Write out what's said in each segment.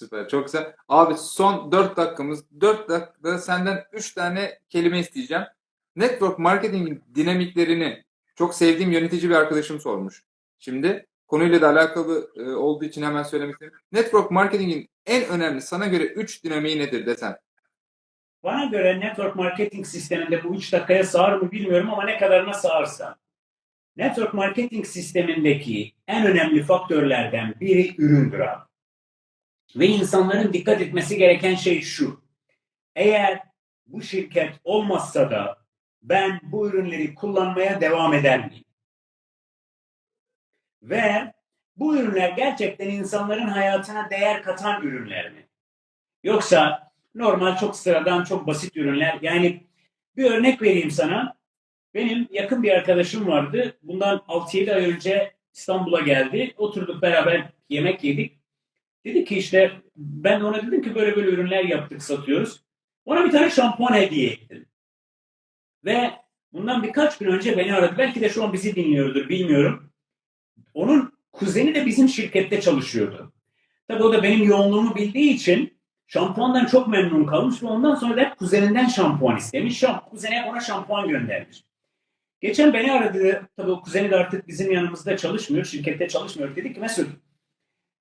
Süper, çok güzel. Abi son 4 dakikamız. 4 dakikada senden 3 tane kelime isteyeceğim. Network marketingin dinamiklerini çok sevdiğim yönetici bir arkadaşım sormuş. Şimdi konuyla da alakalı e, olduğu için hemen söylemek istedim. Network marketingin en önemli sana göre 3 dinamiği nedir desen? Bana göre network marketing sisteminde bu 3 dakikaya sığar mı bilmiyorum ama ne kadarına sığarsa. Network marketing sistemindeki en önemli faktörlerden biri üründür abi. Ve insanların dikkat etmesi gereken şey şu. Eğer bu şirket olmazsa da ben bu ürünleri kullanmaya devam eder miyim? Ve bu ürünler gerçekten insanların hayatına değer katan ürünler mi? Yoksa normal çok sıradan çok basit ürünler. Yani bir örnek vereyim sana. Benim yakın bir arkadaşım vardı. Bundan 6-7 ay önce İstanbul'a geldi. Oturduk beraber yemek yedik. Dedi ki işte ben de ona dedim ki böyle böyle ürünler yaptık satıyoruz. Ona bir tane şampuan hediye ettim. Ve bundan birkaç gün önce beni aradı. Belki de şu an bizi dinliyordur bilmiyorum. Onun kuzeni de bizim şirkette çalışıyordu. Tabii o da benim yoğunluğumu bildiği için şampuandan çok memnun kalmış ve ondan sonra da kuzeninden şampuan istemiş. Şam, kuzene ona şampuan göndermiş. Geçen beni aradı. Tabii o kuzeni de artık bizim yanımızda çalışmıyor. Şirkette çalışmıyor. Dedi ki Mesut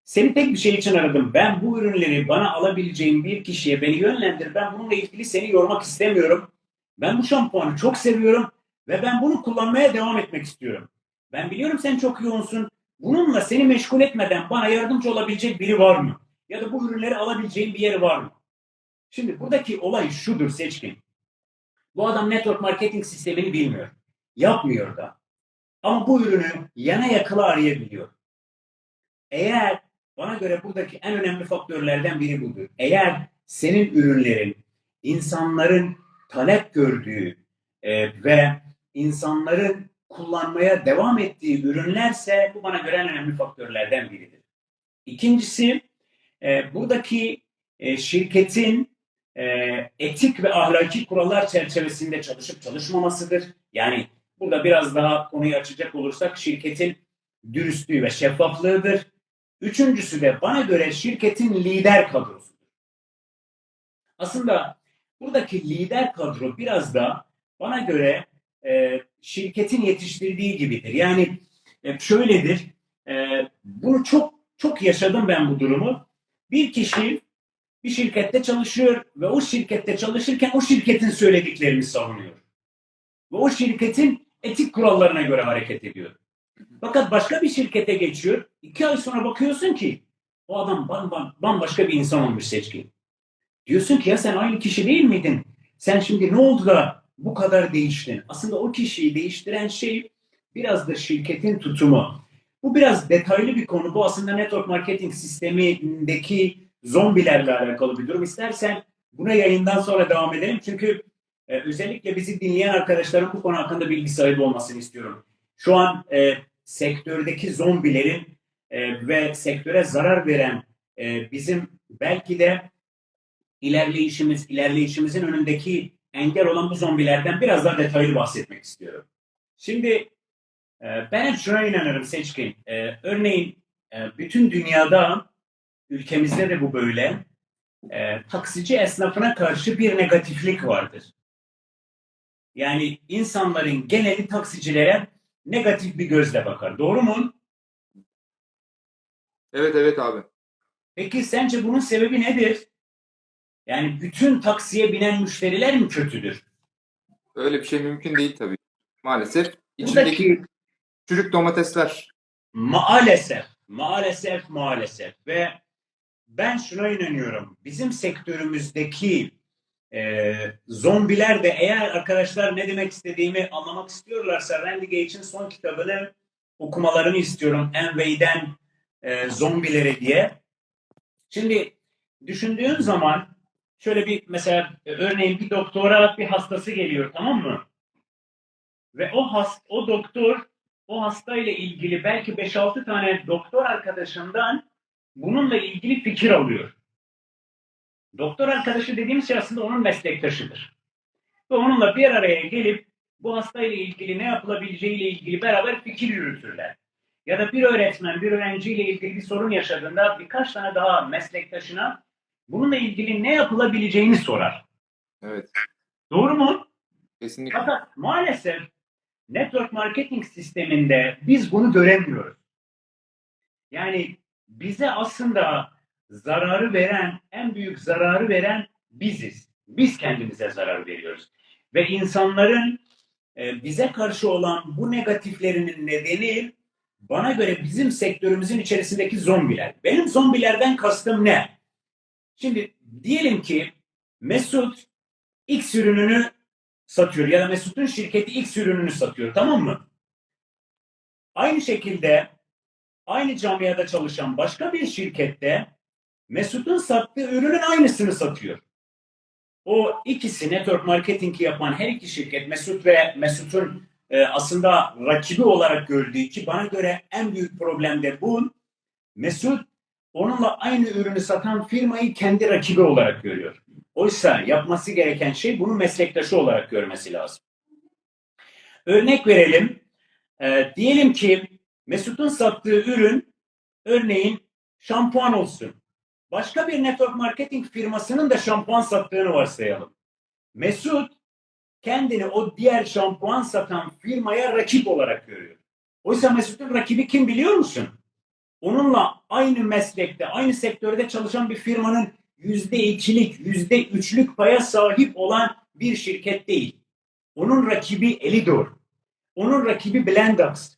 seni tek bir şey için aradım. Ben bu ürünleri bana alabileceğim bir kişiye beni yönlendir. Ben bununla ilgili seni yormak istemiyorum. Ben bu şampuanı çok seviyorum ve ben bunu kullanmaya devam etmek istiyorum. Ben biliyorum sen çok yoğunsun. Bununla seni meşgul etmeden bana yardımcı olabilecek biri var mı? Ya da bu ürünleri alabileceğin bir yeri var mı? Şimdi buradaki olay şudur seçkin. Bu adam network marketing sistemini bilmiyor. Yapmıyor da. Ama bu ürünü yana yakıla arayabiliyor. Eğer bana göre buradaki en önemli faktörlerden biri budur. Eğer senin ürünlerin insanların talep gördüğü e, ve insanların kullanmaya devam ettiği ürünlerse bu bana göre en önemli faktörlerden biridir. İkincisi e, buradaki e, şirketin e, etik ve ahlaki kurallar çerçevesinde çalışıp çalışmamasıdır. Yani burada biraz daha konuyu açacak olursak şirketin dürüstlüğü ve şeffaflığıdır. Üçüncüsü de bana göre şirketin lider kadrosudur. Aslında buradaki lider kadro biraz da bana göre e, şirketin yetiştirdiği gibidir. Yani e, şöyledir, e, bunu çok çok yaşadım ben bu durumu. Bir kişi bir şirkette çalışıyor ve o şirkette çalışırken o şirketin söylediklerini savunuyor. Ve o şirketin etik kurallarına göre hareket ediyor. Fakat başka bir şirkete geçiyor. iki ay sonra bakıyorsun ki o adam bambaşka bir insan olmuş seçkin. Diyorsun ki ya sen aynı kişi değil miydin? Sen şimdi ne oldu da bu kadar değiştin? Aslında o kişiyi değiştiren şey biraz da şirketin tutumu. Bu biraz detaylı bir konu. Bu aslında network marketing sistemindeki zombilerle alakalı bir durum. İstersen buna yayından sonra devam edelim. Çünkü e, özellikle bizi dinleyen arkadaşların bu konu hakkında bilgi sahibi olmasını istiyorum. Şu an e, sektördeki zombilerin e, ve sektöre zarar veren e, bizim belki de ilerleyişimiz, ilerleyişimizin önündeki engel olan bu zombilerden biraz daha detaylı bahsetmek istiyorum. Şimdi e, ben hep şuna inanırım Seçkin. E, örneğin e, bütün dünyada, ülkemizde de bu böyle, e, taksici esnafına karşı bir negatiflik vardır. Yani insanların geneli taksicilere negatif bir gözle bakar. Doğru mu? Evet evet abi. Peki sence bunun sebebi nedir? Yani bütün taksiye binen müşteriler mi kötüdür? Öyle bir şey mümkün değil tabii. Maalesef içindeki Buradaki çürük domatesler. maalesef, maalesef, maalesef ve ben şuna inanıyorum. Bizim sektörümüzdeki e, zombiler de eğer arkadaşlar ne demek istediğimi anlamak istiyorlarsa Randy Gage'in son kitabını okumalarını istiyorum. Envey'den e, zombilere diye. Şimdi düşündüğün zaman şöyle bir mesela e, örneğin bir doktora bir hastası geliyor tamam mı? Ve o hast o doktor o hastayla ilgili belki 5-6 tane doktor arkadaşından bununla ilgili fikir alıyor. Doktor arkadaşı dediğimiz şey aslında onun meslektaşıdır. Ve onunla bir araya gelip bu hastayla ilgili ne yapılabileceğiyle ilgili beraber fikir yürütürler. ya da bir öğretmen bir öğrenciyle ilgili bir sorun yaşadığında birkaç tane daha meslektaşına bununla ilgili ne yapılabileceğini sorar. Evet. Doğru mu? Kesinlikle. Fakat maalesef network marketing sisteminde biz bunu göremiyoruz. Yani bize aslında zararı veren, en büyük zararı veren biziz. Biz kendimize zarar veriyoruz. Ve insanların e, bize karşı olan bu negatiflerinin nedeni bana göre bizim sektörümüzün içerisindeki zombiler. Benim zombilerden kastım ne? Şimdi diyelim ki Mesut X ürününü satıyor ya da Mesut'un şirketi X ürününü satıyor tamam mı? Aynı şekilde aynı camiada çalışan başka bir şirkette Mesut'un sattığı ürünün aynısını satıyor. O ikisi network marketingi yapan her iki şirket Mesut ve Mesut'un e, aslında rakibi olarak gördüğü ki bana göre en büyük problem de bu. Mesut onunla aynı ürünü satan firmayı kendi rakibi olarak görüyor. Oysa yapması gereken şey bunu meslektaşı olarak görmesi lazım. Örnek verelim. Ee, diyelim ki Mesut'un sattığı ürün örneğin şampuan olsun. Başka bir network marketing firmasının da şampuan sattığını varsayalım. Mesut kendini o diğer şampuan satan firmaya rakip olarak görüyor. Oysa Mesut'un rakibi kim biliyor musun? Onunla aynı meslekte, aynı sektörde çalışan bir firmanın yüzde ikilik, yüzde üçlük paya sahip olan bir şirket değil. Onun rakibi Elidor. Onun rakibi Blendax.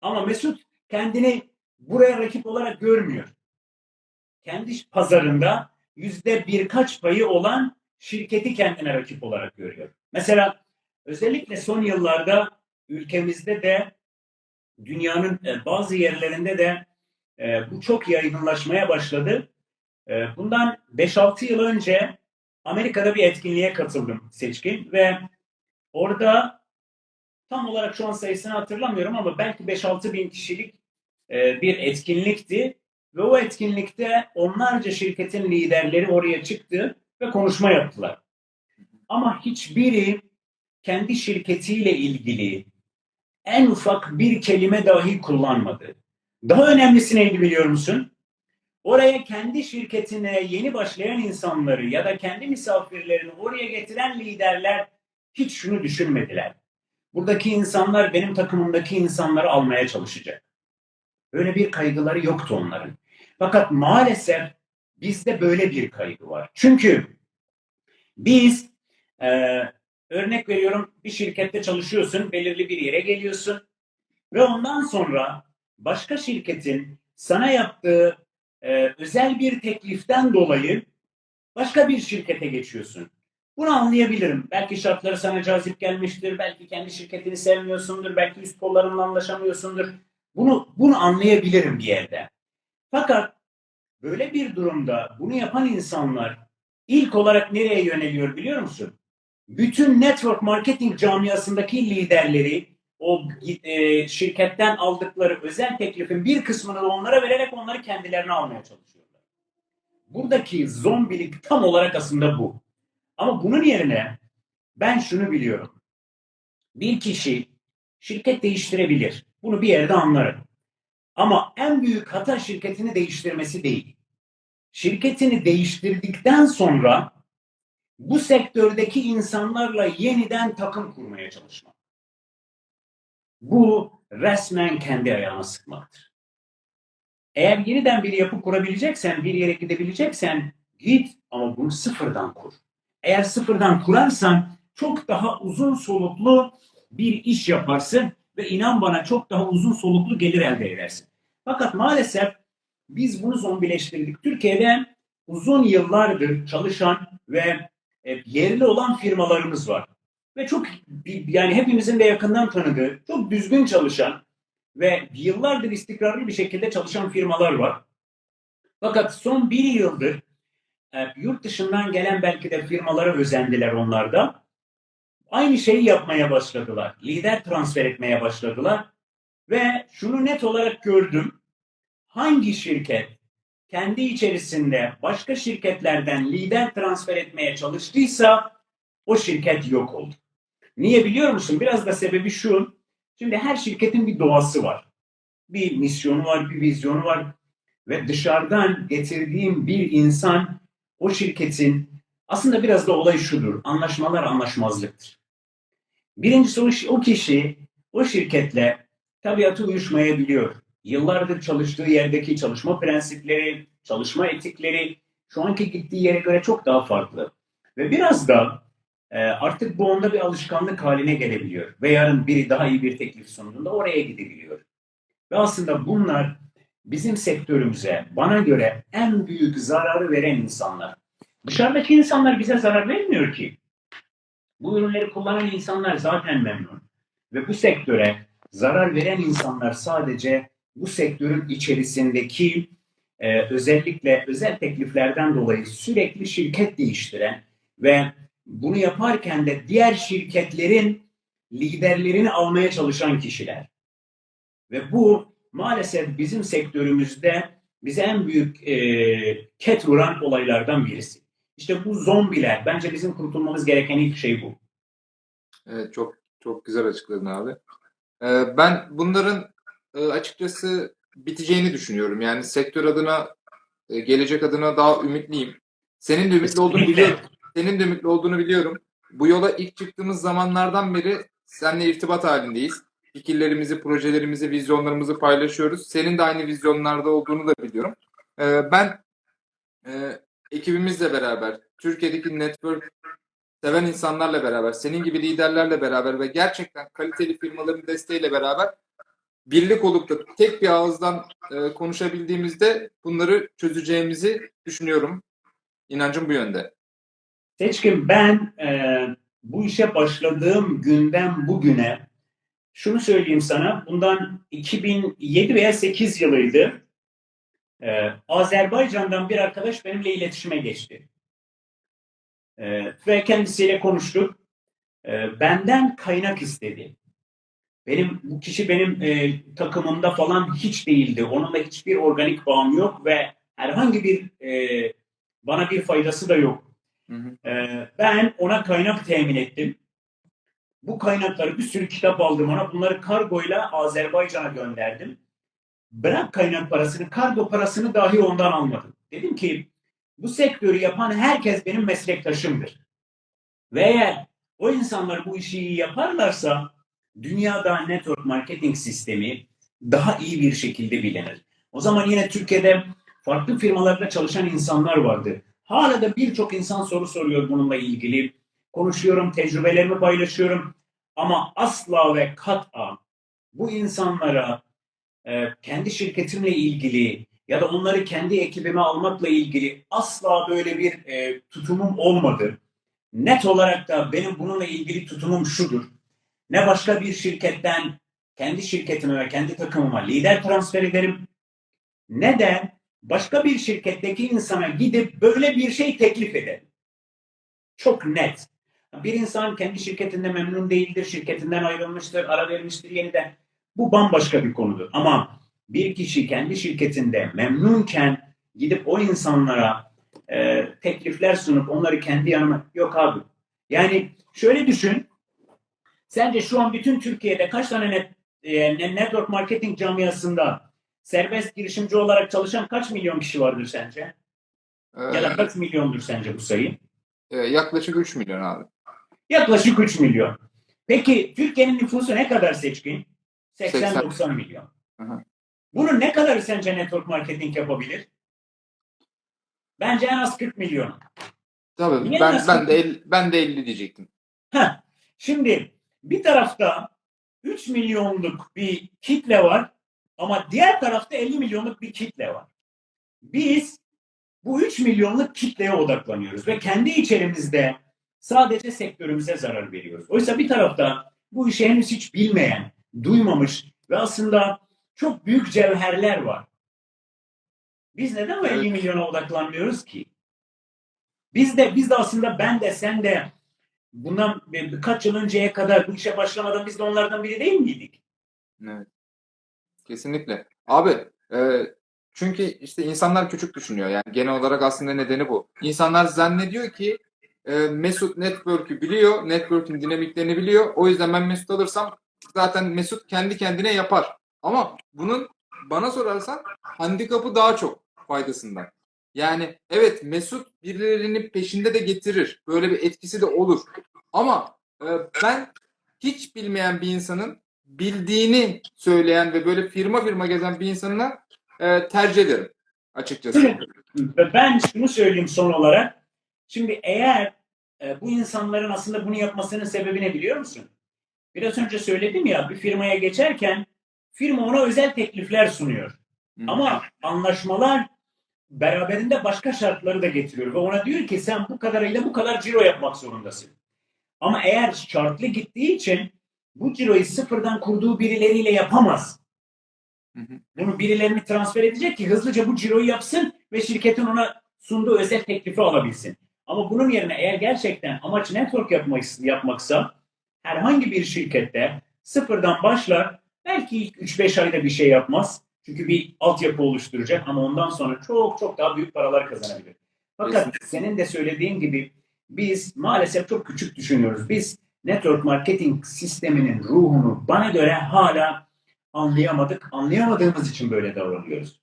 Ama Mesut kendini buraya rakip olarak görmüyor. Kendi pazarında yüzde birkaç payı olan şirketi kendine rakip olarak görüyor. Mesela özellikle son yıllarda ülkemizde de dünyanın e, bazı yerlerinde de e, bu çok yaygınlaşmaya başladı. E, bundan 5-6 yıl önce Amerika'da bir etkinliğe katıldım seçkin ve orada tam olarak şu an sayısını hatırlamıyorum ama belki 5-6 bin kişilik bir etkinlikti ve o etkinlikte onlarca şirketin liderleri oraya çıktı ve konuşma yaptılar. Ama hiçbiri kendi şirketiyle ilgili en ufak bir kelime dahi kullanmadı. Daha önemlisi neydi biliyor musun? Oraya kendi şirketine yeni başlayan insanları ya da kendi misafirlerini oraya getiren liderler hiç şunu düşünmediler. Buradaki insanlar benim takımımdaki insanları almaya çalışacak. Öyle bir kaygıları yoktu onların. Fakat maalesef bizde böyle bir kaygı var. Çünkü biz e, örnek veriyorum bir şirkette çalışıyorsun, belirli bir yere geliyorsun ve ondan sonra başka şirketin sana yaptığı e, özel bir tekliften dolayı başka bir şirkete geçiyorsun. Bunu anlayabilirim. Belki şartları sana cazip gelmiştir, belki kendi şirketini sevmiyorsundur, belki üst kollarınla anlaşamıyorsundur. Bunu bunu anlayabilirim bir yerde. Fakat böyle bir durumda bunu yapan insanlar ilk olarak nereye yöneliyor biliyor musun? Bütün network marketing camiasındaki liderleri o e, şirketten aldıkları özel teklifin bir kısmını onlara vererek onları kendilerine almaya çalışıyorlar. Buradaki zombilik tam olarak aslında bu. Ama bunun yerine ben şunu biliyorum. Bir kişi şirket değiştirebilir. Bunu bir yerde anlarım. Ama en büyük hata şirketini değiştirmesi değil. Şirketini değiştirdikten sonra bu sektördeki insanlarla yeniden takım kurmaya çalışmak. Bu resmen kendi ayağına sıkmaktır. Eğer yeniden bir yapı kurabileceksen, bir yere gidebileceksen git ama bunu sıfırdan kur. Eğer sıfırdan kurarsan çok daha uzun soluklu bir iş yaparsın ve inan bana çok daha uzun soluklu gelir elde edersin. Fakat maalesef biz bunu zombileştirdik. Türkiye'de uzun yıllardır çalışan ve e, yerli olan firmalarımız var. Ve çok yani hepimizin de yakından tanıdığı, çok düzgün çalışan ve yıllardır istikrarlı bir şekilde çalışan firmalar var. Fakat son bir yıldır e, yurt dışından gelen belki de firmalara özendiler onlar da. Aynı şeyi yapmaya başladılar. Lider transfer etmeye başladılar. Ve şunu net olarak gördüm. Hangi şirket kendi içerisinde başka şirketlerden lider transfer etmeye çalıştıysa o şirket yok oldu. Niye biliyor musun? Biraz da sebebi şu. Şimdi her şirketin bir doğası var. bir misyonu var, bir vizyonu var ve dışarıdan getirdiğim bir insan o şirketin aslında biraz da olay şudur. Anlaşmalar anlaşmazlıktır. Birincisi o, o kişi o şirketle tabiatı uyuşmayabiliyor. Yıllardır çalıştığı yerdeki çalışma prensipleri, çalışma etikleri şu anki gittiği yere göre çok daha farklı. Ve biraz da e, artık bu onda bir alışkanlık haline gelebiliyor. Ve yarın biri daha iyi bir teklif sunduğunda oraya gidebiliyor. Ve aslında bunlar bizim sektörümüze bana göre en büyük zararı veren insanlar. Dışarıdaki insanlar bize zarar vermiyor ki. Bu ürünleri kullanan insanlar zaten memnun. Ve bu sektöre zarar veren insanlar sadece bu sektörün içerisindeki e, özellikle özel tekliflerden dolayı sürekli şirket değiştiren ve bunu yaparken de diğer şirketlerin liderlerini almaya çalışan kişiler. Ve bu maalesef bizim sektörümüzde bize en büyük e, ket vuran olaylardan birisi. İşte bu zombiler. Bence bizim kurtulmamız gereken ilk şey bu. Evet çok çok güzel açıkladın abi. Ee, ben bunların e, açıkçası biteceğini düşünüyorum. Yani sektör adına, e, gelecek adına daha ümitliyim. Senin de ümitli olduğunu biliyorum. Senin de ümitli olduğunu biliyorum. Bu yola ilk çıktığımız zamanlardan beri seninle irtibat halindeyiz. Fikirlerimizi, projelerimizi, vizyonlarımızı paylaşıyoruz. Senin de aynı vizyonlarda olduğunu da biliyorum. Ee, ben e, ekibimizle beraber, Türkiye'deki network seven insanlarla beraber, senin gibi liderlerle beraber ve gerçekten kaliteli firmaların desteğiyle beraber birlik olup da tek bir ağızdan e, konuşabildiğimizde bunları çözeceğimizi düşünüyorum. İnancım bu yönde. Seçkin ben e, bu işe başladığım günden bugüne şunu söyleyeyim sana. Bundan 2007 veya 8 yılıydı. E, Azerbaycan'dan bir arkadaş benimle iletişime geçti. E, ve kendisiyle konuştuk. E, benden kaynak istedi. Benim bu kişi benim e, takımımda falan hiç değildi. Onunla hiçbir organik bağım yok ve herhangi bir e, bana bir faydası da yok. Hı hı. Ee, ben ona kaynak temin ettim. Bu kaynakları bir sürü kitap aldım ona. Bunları kargoyla Azerbaycan'a gönderdim. Bırak kaynak parasını, kargo parasını dahi ondan almadım. Dedim ki bu sektörü yapan herkes benim meslektaşımdır. Ve eğer o insanlar bu işi iyi yaparlarsa dünyada network marketing sistemi daha iyi bir şekilde bilinir. O zaman yine Türkiye'de farklı firmalarda çalışan insanlar vardı. Hala da birçok insan soru soruyor bununla ilgili. Konuşuyorum, tecrübelerimi paylaşıyorum. Ama asla ve kat'a bu insanlara e, kendi şirketimle ilgili ya da onları kendi ekibime almakla ilgili asla böyle bir e, tutumum olmadı. Net olarak da benim bununla ilgili tutumum şudur. Ne başka bir şirketten kendi şirketime ve kendi takımıma lider transfer ederim ne de başka bir şirketteki insana gidip böyle bir şey teklif ederim. Çok net. Bir insan kendi şirketinde memnun değildir, şirketinden ayrılmıştır, ara vermiştir yeniden. Bu bambaşka bir konudur. Ama bir kişi kendi şirketinde memnunken gidip o insanlara e, teklifler sunup onları kendi yanıma yok abi. Yani şöyle düşün. Sence şu an bütün Türkiye'de kaç tane net, e, network marketing camiasında serbest girişimci olarak çalışan kaç milyon kişi vardır sence? Ee, Ya da kaç milyondur sence bu sayı? e, yaklaşık 3 milyon abi. Yaklaşık 3 milyon. Peki Türkiye'nin nüfusu ne kadar seçkin? 80. 80-90 milyon. Hı hı. Bunu ne kadar sence network marketing yapabilir? Bence en az 40 milyon. Tabii Niye ben ben de el- ben de 50 diyecektim. Heh, şimdi bir tarafta 3 milyonluk bir kitle var ama diğer tarafta 50 milyonluk bir kitle var. Biz bu 3 milyonluk kitleye odaklanıyoruz ve kendi içerimizde sadece sektörümüze zarar veriyoruz. Oysa bir tarafta bu işi henüz hiç bilmeyen, duymamış ve aslında çok büyük cevherler var. Biz neden o 50 Evet. milyona odaklanmıyoruz ki? Biz de biz de aslında ben de sen de bundan bir- birkaç yıl önceye kadar bu işe başlamadan biz de onlardan biri değil miydik? Evet. Kesinlikle. Abi e, çünkü işte insanlar küçük düşünüyor. Yani genel olarak aslında nedeni bu. İnsanlar zannediyor ki e, Mesut Network'ü biliyor. Network'ün dinamiklerini biliyor. O yüzden ben Mesut alırsam zaten Mesut kendi kendine yapar. Ama bunun bana sorarsan handikapı daha çok faydasından. Yani evet Mesut birilerinin peşinde de getirir. Böyle bir etkisi de olur. Ama e, ben hiç bilmeyen bir insanın bildiğini söyleyen ve böyle firma firma gezen bir insanına e, tercih ederim açıkçası. Ben şunu söyleyeyim son olarak. Şimdi eğer e, bu insanların aslında bunu yapmasının sebebi ne biliyor musun? Biraz önce söyledim ya bir firmaya geçerken firma ona özel teklifler sunuyor. Hı. Ama anlaşmalar beraberinde başka şartları da getiriyor ve ona diyor ki sen bu kadarıyla bu kadar ciro yapmak zorundasın. Ama eğer şartlı gittiği için bu ciroyu sıfırdan kurduğu birileriyle yapamaz. Hı hı. Bunu birilerini transfer edecek ki hızlıca bu ciroyu yapsın ve şirketin ona sunduğu özel teklifi alabilsin. Ama bunun yerine eğer gerçekten amaç network yapmak, yapmaksa herhangi bir şirkette sıfırdan başlar. Belki ilk 3-5 ayda bir şey yapmaz. Çünkü bir altyapı oluşturacak ama ondan sonra çok çok daha büyük paralar kazanabilir. Fakat Kesinlikle. senin de söylediğin gibi biz maalesef çok küçük düşünüyoruz. Biz network marketing sisteminin ruhunu bana göre hala anlayamadık. Anlayamadığımız için böyle davranıyoruz.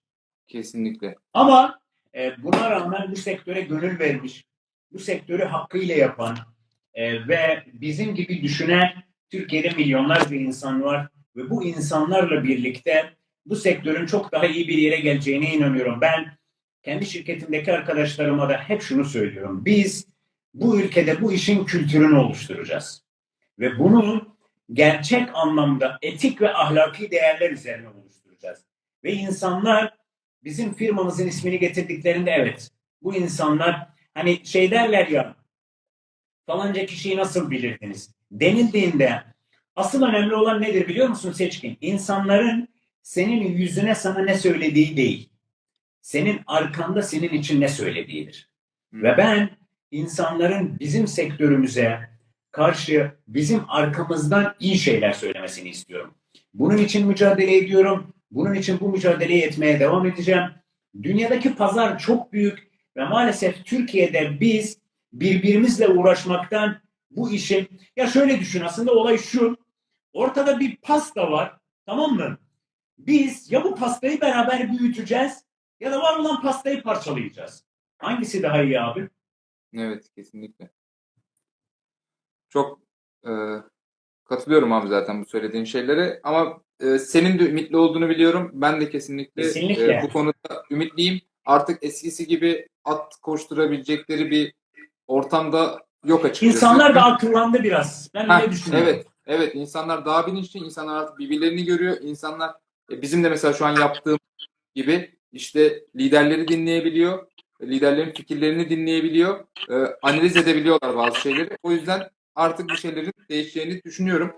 Kesinlikle. Ama e, buna rağmen bu sektöre gönül vermiş, bu sektörü hakkıyla yapan e, ve bizim gibi düşünen Türkiye'de milyonlarca insan var ve bu insanlarla birlikte bu sektörün çok daha iyi bir yere geleceğine inanıyorum. Ben kendi şirketimdeki arkadaşlarıma da hep şunu söylüyorum. Biz bu ülkede bu işin kültürünü oluşturacağız. Ve bunu gerçek anlamda etik ve ahlaki değerler üzerine oluşturacağız. Ve insanlar bizim firmamızın ismini getirdiklerinde evet bu insanlar hani şey derler ya falanca kişiyi nasıl bilirdiniz denildiğinde asıl önemli olan nedir biliyor musun Seçkin? İnsanların senin yüzüne sana ne söylediği değil. Senin arkanda senin için ne söylediğidir. Hı. Ve ben insanların bizim sektörümüze karşı bizim arkamızdan iyi şeyler söylemesini istiyorum. Bunun için mücadele ediyorum. Bunun için bu mücadeleyi etmeye devam edeceğim. Dünyadaki pazar çok büyük ve maalesef Türkiye'de biz birbirimizle uğraşmaktan bu işin ya şöyle düşün aslında olay şu. Ortada bir pasta var. Tamam mı? Biz ya bu pastayı beraber büyüteceğiz ya da var olan pastayı parçalayacağız. Hangisi daha iyi abi? Evet kesinlikle. Çok e, katılıyorum abi zaten bu söylediğin şeylere ama e, senin de ümitli olduğunu biliyorum. Ben de kesinlikle, Kesinlikle. e, bu konuda ümitliyim. Artık eskisi gibi at koşturabilecekleri bir ortamda yok açıkçası. İnsanlar da akıllandı biraz. Ben Heh, öyle düşünüyorum. Evet, evet. İnsanlar daha bilinçli, insanlar artık birbirlerini görüyor. İnsanlar e, bizim de mesela şu an yaptığım gibi işte liderleri dinleyebiliyor, liderlerin fikirlerini dinleyebiliyor, e, analiz edebiliyorlar bazı şeyleri. O yüzden artık bir şeylerin değişeceğini düşünüyorum.